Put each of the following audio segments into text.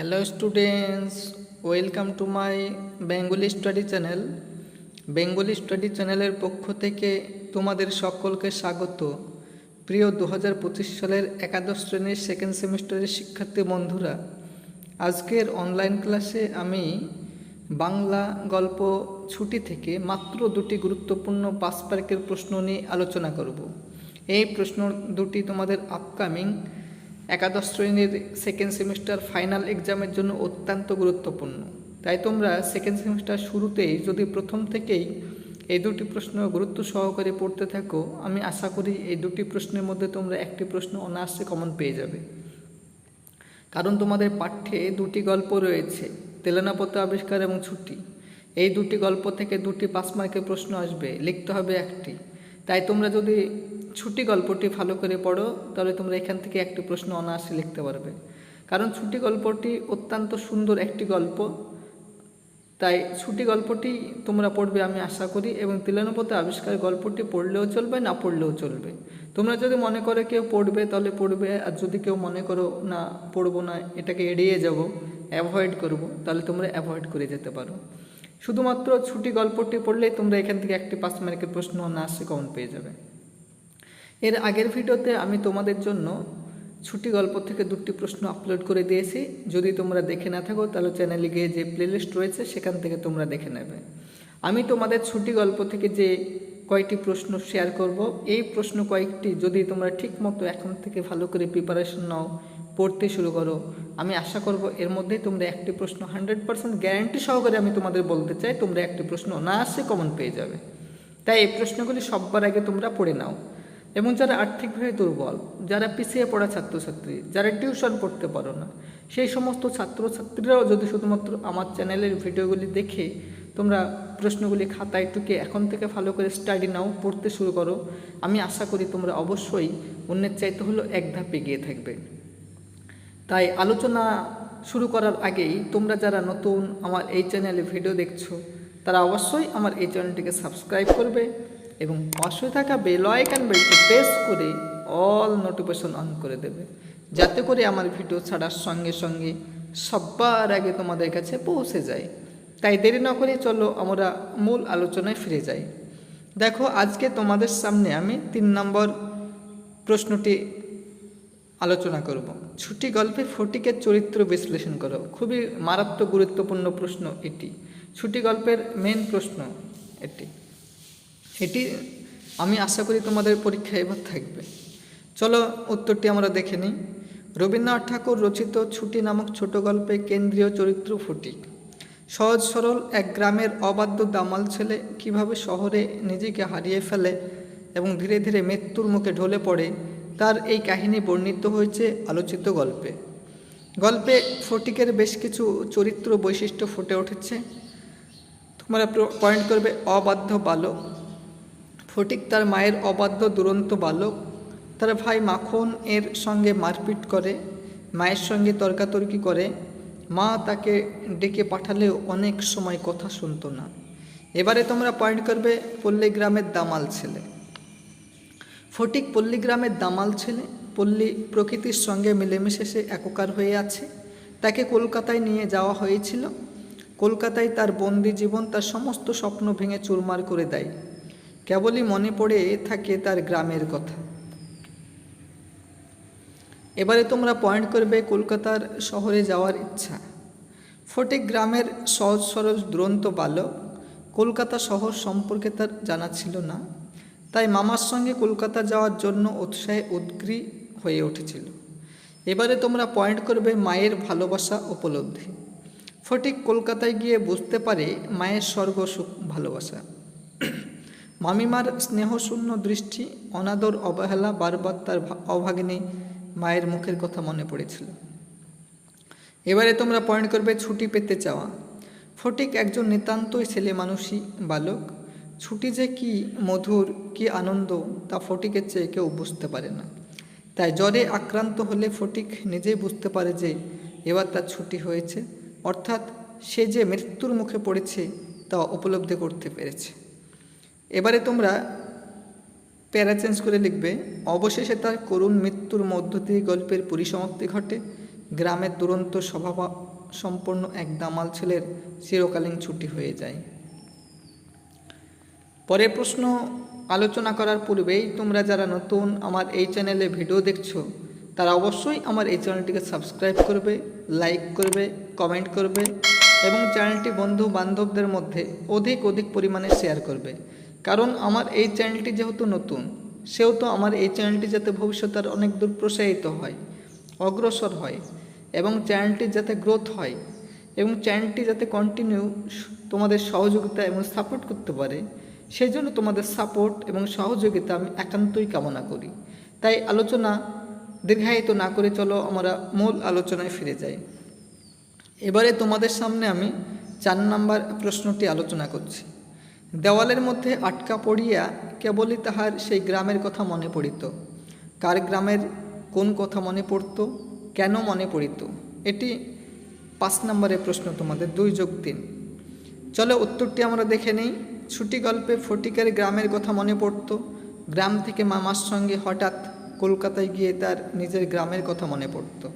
Hello students welcome to my Bengali study channel Bengali study চ্যানেলের পক্ষ থেকে তোমাদের সকলকে স্বাগত। প্রিয় দু হাজার পঁচিশ সালের একাদশ শ্রেণির সেকেন্ড সেমিস্টারের শিক্ষার্থী বন্ধুরা, আজকের অনলাইন ক্লাসে আমি বাংলা গল্প ছুটি থেকে মাত্র দুটি গুরুত্বপূর্ণ পাস পার্কের প্রশ্ন নিয়ে আলোচনা করব। এই প্রশ্ন দুটি তোমাদের আপকামিং একাদশ শ্রেণির সেকেন্ড সেমিস্টার ফাইনাল এক্সামের জন্য অত্যন্ত গুরুত্বপূর্ণ। তাই তোমরা সেকেন্ড সেমিস্টার শুরুতেই যদি প্রথম থেকেই এই দুটি প্রশ্ন গুরুত্ব সহকারে পড়তে থাকো, আমি আশা করি এই দুটি প্রশ্নের মধ্যে তোমরা একটি প্রশ্ন অনায়াসে কমন পেয়ে যাবে। কারণ তোমাদের পাঠ্যে দুটি গল্প রয়েছে, তেলেনাপত্র আবিষ্কার এবং ছুটি। এই দুটি গল্প থেকে দুটি পাঁচ মার্কের প্রশ্ন আসবে, লিখতে হবে একটি। তাই তোমরা যদি ছুটি গল্পটি ভালো করে পড়ো, তাহলে তোমরা এখান থেকে একটি প্রশ্ন অনায়াসে লিখতে পারবে। কারণ ছুটি গল্পটি অত্যন্ত সুন্দর একটি গল্প। তাই ছুটি গল্পটি তোমরা পড়বে আমি আশা করি, এবং তিলানুপথে আবিষ্কার গল্পটি পড়লেও চলবে, না পড়লেও চলবে। তোমরা যদি মনে করে কেউ পড়বে, তাহলে পড়বে, আর যদি কেউ মনে করো, না, পড়ব না, এটাকে এড়িয়ে যাব অ্যাভয়েড করব তাহলে তোমরা অ্যাভয়েড করে যেতে পারো। শুধুমাত্র ছুটি গল্পটি পড়লেই তোমরা এখান থেকে একটি পাঁচ মার্কের প্রশ্ন না আসে কমন পেয়ে যাবে। এর আগের ভিডিওতে আমি তোমাদের জন্য ছুটি গল্প থেকে দুটি প্রশ্ন আপলোড করে দিয়েছি। যদি তোমরা দেখে না থাকো, তাহলে চ্যানেলে গিয়ে যে প্লেলিস্ট রয়েছে, সেখান থেকে তোমরা দেখে নেবে। আমি তোমাদের ছুটি গল্প থেকে যে কয়েকটি প্রশ্ন শেয়ার করব, এই প্রশ্ন কয়েকটি যদি তোমরা ঠিক মতো এখন থেকে ভালো করে প্রিপারেশন নাও, পড়তে শুরু করো আমি আশা করব এর মধ্যেই তোমরা একটি প্রশ্ন হান্ড্রেড পার্সেন্ট গ্যারান্টি সহকারে আমি তোমাদের বলতে চাই, তোমরা একটি প্রশ্ন অনায়াসে কমন পেয়ে যাবে। তাই এই প্রশ্নগুলি সববার আগে তোমরা পড়ে নাও। এবং যারা আর্থিকভাবে দুর্বল, যারা পিছিয়ে পড়া ছাত্রছাত্রী, যারা টিউশন পড়তে পারো না, সেই সমস্ত ছাত্রছাত্রীরাও যদি শুধুমাত্র আমার চ্যানেলের ভিডিওগুলি দেখে তোমরা প্রশ্নগুলি খাতায় টুকে এখন থেকে ভালো করে স্টাডি নাও, পড়তে শুরু করো, আমি আশা করি তোমরা অবশ্যই অন্যের চাইতে হলেও এক ধাপ এগিয়ে থাকবে। তাই আলোচনা শুরু করার আগেই তোমরা যারা নতুন আমার এই চ্যানেলে ভিডিও দেখছ, তারা অবশ্যই আমার এই চ্যানেলটিকে সাবস্ক্রাইব করবে এবং পাশে থাকা বেল আইকন বেলটি প্রেস করে অল নোটিফিকেশন অন করে দেবে, যাতে করে আমার ভিডিও ছাড়ার সঙ্গে সঙ্গে সবার আগে তোমাদের কাছে পৌঁছে যায়। তাই দেরি না করে চলো আমরা মূল আলোচনায় ফিরে যাই। দেখো, আজকে তোমাদের সামনে আমি তিন নম্বর প্রশ্নটি আলোচনা করব। ছুটি গল্পে ফটিকের চরিত্র বিশ্লেষণ করো। খুবই মারাত্মক গুরুত্বপূর্ণ প্রশ্ন এটি। ছুটি গল্পের মেন প্রশ্ন এটি। এটি আমি আশা করি তোমাদের পরীক্ষায় এবার থাকবে। চলো উত্তরটি আমরা দেখে নিই। রবীন্দ্রনাথ ঠাকুর রচিত ছুটি নামক ছোট গল্পে কেন্দ্রীয় চরিত্র ফটিক। সহজ সরল এক গ্রামের অবাধ্য দামাল ছেলে কীভাবে শহরে নিজেকে হারিয়ে ফেলে এবং ধীরে ধীরে মৃত্যুর মুখে ঢলে পড়ে তার এই কাহিনী বর্ণিত হয়েছে আলোচিত গল্পে। গল্পে ফটিকের বেশ কিছু চরিত্র বৈশিষ্ট্য ফুটে উঠেছে। তোমরা পয়েন্ট করবে, অবাধ্য বালক। ফটিক তার মায়ের অবাধ্য দুরন্ত বালক। তার ভাই মাখন এর সঙ্গে মারপিট করে, মায়ের সঙ্গে তর্কাতর্কি করে। মা তাকে ডেকে পাঠালেও অনেক সময় কথা শুনত না। এবারে তোমরা পয়েন্ট করবে, পল্লী গ্রামের দামাল ছেলে। ফটিক পল্লী গ্রামের দামাল ছেলে, পল্লী প্রকৃতির সঙ্গে মিলেমিশে সে একাকার হয়ে আছে। তাকে কলকাতায় নিয়ে যাওয়া হয়েছিল। কলকাতায় তার বন্দি জীবন তার সমস্ত স্বপ্ন ভেঙে চুরমার করে দেয়। কেবলই মনে পড়ে থাকে তার গ্রামের কথা। এবারে তোমরা পয়েন্ট করবে কলকাতার শহরে যাওয়ার ইচ্ছা। ফটিক গ্রামের সহজ সরল দুরন্ত বালক। কলকাতা শহর সম্পর্কে তার জানা ছিল না। তাই মামার সঙ্গে কলকাতা যাওয়ার জন্য উৎসাহে উদ্গ্রী হয়ে উঠেছিল। এবারে তোমরা পয়েন্ট করবে মায়ের ভালোবাসা উপলব্ধি। ফটিক কলকাতায় গিয়ে বুঝতে পারে মায়ের স্বর্গ সুখ ভালোবাসা। মামিমার স্নেহশূন্য দৃষ্টি, অনাদর, অবহেলা বারবার তার অভাগিনী মায়ের মুখের কথা মনে পড়েছিল। এবারে তোমরা পয়েন্ট করবে ছুটি পেতে চাওয়া। ফটিক একজন নিতান্তই ছেলে মানুষই, বালক। ছুটি যে কি মধুর, কি আনন্দ তা ফটিকের চেয়ে কেউ বুঝতে পারে না। তাই জ্বরে আক্রান্ত হলে ফটিক নিজেই বুঝতে পারে যে এবার তার ছুটি হয়েছে, অর্থাৎ সে যে মৃত্যুর মুখে পড়েছে তা উপলব্ধি করতে পেরেছে। এবারে তোমরা প্যারা চেঞ্জ করে লিখবে, অবশেষে তার করুণ মৃত্যুর মধ্য দিয়ে গল্পের পরিসমাপ্তি ঘটে। গ্রামের দুরন্ত স্বভাব সম্পন্ন এক দামাল ছেলের চিরকালীন ছুটি হয়ে যায়। পরের প্রশ্ন আলোচনা করার পূর্বেই তোমরা যারা নতুন আমার এই চ্যানেলে ভিডিও দেখছ, তারা অবশ্যই আমার এই চ্যানেলটিকে সাবস্ক্রাইব করবে, লাইক করবে, কমেন্ট করবে এবং চ্যানেলটি বন্ধু বান্ধবদের মধ্যে অধিক অধিক পরিমাণে শেয়ার করবে। কারণ আমার এই চ্যানেলটি যেহেতু নতুন, সেহেতু আমার এই চ্যানেলটি যাতে ভবিষ্যতের অনেক দূর প্রসারিত হয়, অগ্রসর হয় এবং চ্যানেলটি যাতে গ্রোথ হয় এবং চ্যানেলটি যাতে কন্টিনিউ তোমাদের সহযোগিতা এবং সাপোর্ট করতে পারে সেই জন্য তোমাদের সাপোর্ট এবং সহযোগিতা আমি একান্তই কামনা করি। তাই আলোচনা দীর্ঘায়িত না করে চলো, আমরা মূল আলোচনায় ফিরে যাই। এবারে তোমাদের সামনে আমি চার নাম্বার প্রশ্নটি আলোচনা করছি। দেওয়ালের মধ্যে আটকা পড়িয়া কেবলই তাহার সেই গ্রামের কথা মনে পড়িত। কার গ্রামের কোন কথা মনে পড়ত, কেন মনে পড়িত, এটি পাঁচ নম্বরের প্রশ্ন তোমাদের দুই যোগ তিন। চলো উত্তরটি আমরা দেখে নিই। ছুটি গল্পে ফটিকের গ্রামের কথা মনে পড়তো। গ্রাম থেকে মামার সঙ্গে হঠাৎ কলকাতায় গিয়ে তার নিজের গ্রামের কথা মনে পড়তো।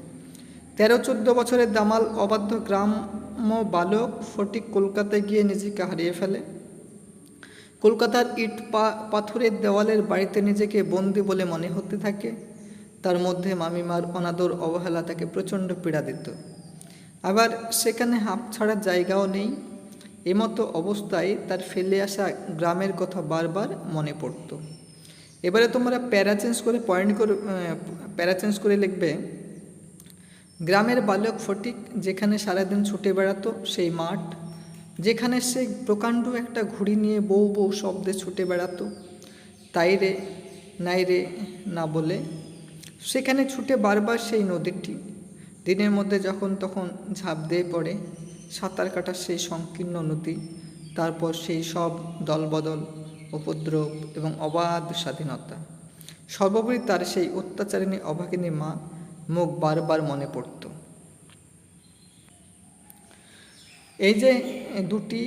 তেরো চোদ্দ বছরের দামাল অবাধ্য গ্রাম্য বালক ফটিক কলকাতায় গিয়ে নিজেকে হারিয়ে ফেলে। কলকাতার ইট পাথরের দেওয়ালের বাড়িতে নিজেকে বন্দি বলে মনে হতে থাকে। তার মধ্যে মামিমার অনাদর অবহেলা তাকে প্রচণ্ড পীড়া দিত। আবার সেখানে হাঁপ ছাড়ার জায়গাও নেই। এমতো অবস্থায় তার ফেলে আসা গ্রামের কথা বারবার মনে পড়ত। এবারে তোমরা প্যারা চেঞ্জ করে পয়েন্ট করে প্যারা চেঞ্জ করে লিখবে, গ্রামের বালক ফটিক যেখানে সারাদিন ছুটে বেড়াতো সেই মাঠ, যেখানে সে প্রকাণ্ড একটা ঘুড়ি নিয়ে বউ বউ শব্দে ছুটে বেড়াতো, তাই রে, নাই রে, না বলে, সেখানে ছুটে বারবার সেই নদীটি। দিনের মধ্যে যখন তখন ঝাঁপ দিয়ে পড়ে সাঁতার কাটার সেই সংকীর্ণ নদী তারপর সেই সব দলবদল, উপদ্রব এবং অবাধ স্বাধীনতা। সর্বোপরি তার সেই অত্যাচারিণী অভাগিনী মা মুখ বারবার মনে পড়ত। এই যে দুটি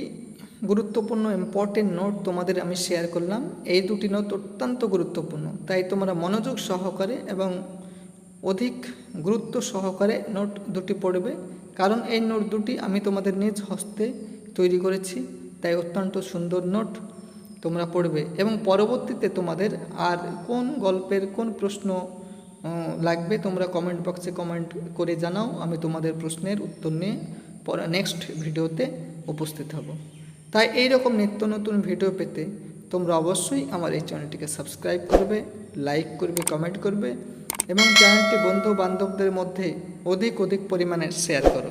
গুরুত্বপূর্ণ ইম্পর্টেন্ট নোট তোমাদের আমি শেয়ার করলাম, এই দুটি নোট অত্যন্ত গুরুত্বপূর্ণ। তাই তোমরা মনোযোগ সহকারে এবং অধিক গুরুত্ব সহকারে নোট দুটি পড়বে। কারণ এই নোট দুটি আমি তোমাদের নিজ হস্তে তৈরি করেছি, তাই অত্যন্ত সুন্দর নোট তোমরা পড়বে। এবং পরবর্তীতে তোমাদের আর কোন গল্পের কোন প্রশ্ন লাগবে তোমরা কমেন্ট বক্সে কমেন্ট করে জানাও, আমি তোমাদের প্রশ্নের উত্তর নিয়ে পরে নেক্সট ভিডিওতে উপস্থিত হব। তাই এই রকম নিত্য নতুন ভিডিও পেতে তোমরা অবশ্যই আমার এই চ্যানেলটিকে সাবস্ক্রাইব করবে। লাইক করবে কমেন্ট করবে এবং চ্যানেলটি বন্ধু বান্ধবদের মধ্যে অধিক অধিক পরিমাণে শেয়ার করো।